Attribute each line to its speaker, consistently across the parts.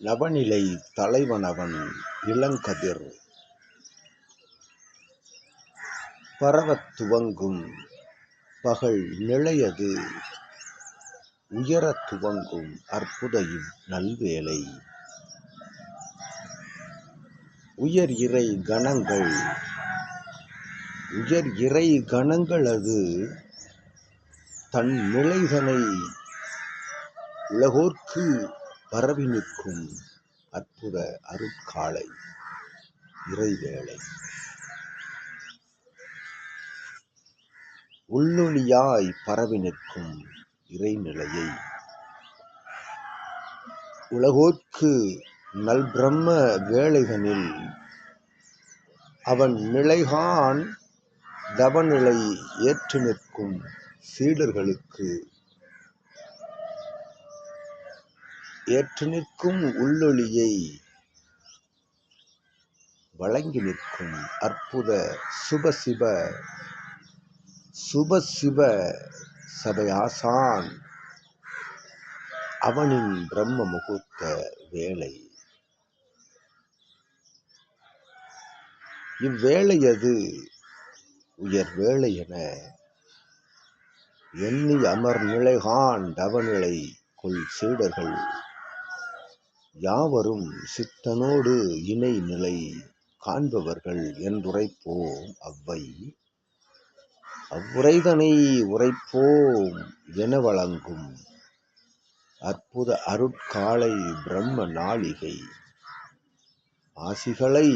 Speaker 1: நவநிலை தலைவனவன் இளங்கதிர். பரவத் துவங்கும் பகல் நிலையது உயரத் துவங்கும் அற்புத இவ் நல்வேலை உயர் இறை கணங்கள் உயர் இறை கணங்களது தன் நிலைதனை உலகோர்க்கு பரவி நிற்கும் அற்புத அருட்காலை இறைவேளை. உள்ளொளியாய் பரவி நிற்கும் இறைநிலையை உலகோர்க்கு நல்பிரம்ம வேளைகளில் அவன் நிலைகான் தவநிலை ஏற்று நிற்கும் சீடர்களுக்கு ஏற்று நிற்கும் உள்ளொளியை வழங்கி நிற்கும் அற்புத சுபசிவ சுபசிவ சபையாசான் அவனின் பிரம்ம முகூர்த்த வேலை இவ்வேளையது உயர் வேலை என எண்ணி அமர் நிலைகான் தவநிலை கொள் சீடர்கள். யாவரும் சித்தனோடு இணை நிலை காண்பவர்கள் என்றுரைப்போம் அவ்வை. அவ்வுரைதனை உரைப்போம் என வழங்கும் அற்புத அருட்காலை பிரம்ம நாளிகை. ஆசிகளை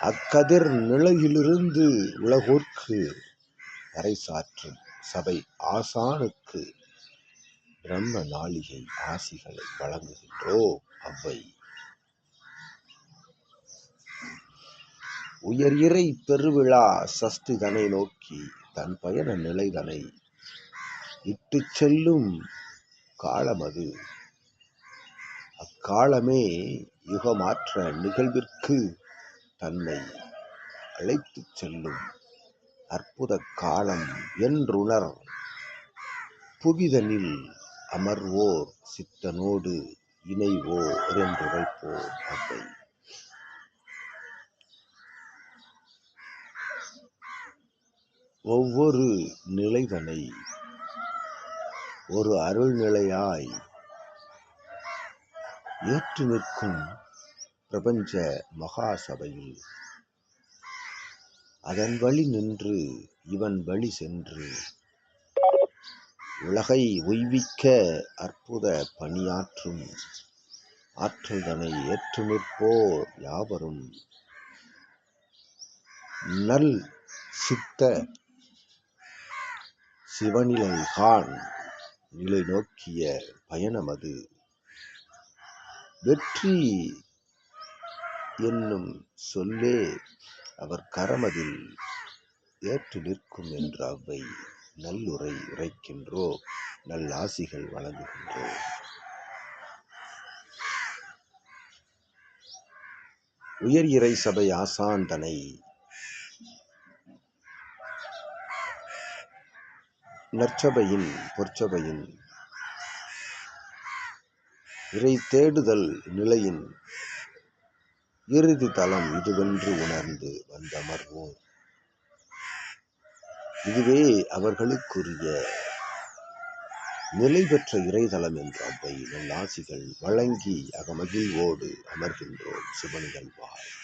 Speaker 1: அக்கதிர் நிலையிலிருந்து உலகோர்க்கு பறைசாற்றும் சபை ஆசானுக்கு பிரம்ம நாளிகை ஆசிகளை வழங்குகின்றோ? அவ்வை உயர் இறை பெருவிழா சஷ்டிதனை நோக்கி தன் பயண நிலைதனை இட்டுச் செல்லும் காலமது அக்காலமே யுகமாற்ற நிகழ்விற்கு தன்னை அழைத்துச் செல்லும் அற்புத காலம் என்றுணர் புவிதனில் அமர்வோர் சித்தனோடு இணைவோர் என்றுரைப்போர் அவை ஒவ்வொரு நிலைதனை ஒரு அருள்நிலையாய் ஏற்று நிற்கும் பிரபஞ்ச மகாசபையில் அதன் வழி நின்று இவன் வழி சென்று உலகை ஒய்விக்க அற்புத பணியாற்றும் ஆற்றல்தனை ஏற்று நிற்போர் யாவரும். நல் சித்த சிவநிலைகான் நிலை நோக்கிய பயணமது வெற்றி என்னும் சொல்லே அவர் கரமதில் ஏற்று நிற்கும் என்ற அவ்வை நல்லுரை உரைக்கின்றோ நல்லாசிகள் வழங்குகின்றோம் உயர் இறை சபை ஆசாந்தனை நற்சபையின் பொற்சபையின் இறை தேடுதல் நிலையின் இறுதி தளம் இதுவென்று உணர்ந்து வந்தமர்வோம் இதுவே அவர்களுக்குரிய நிலை பெற்ற இறைதலம் என்ற அவ்வை நல்லாசிகள் வழங்கி அகமகிழ்வோடு அமர்கின்றோம். சிவனிகள் வாழ்.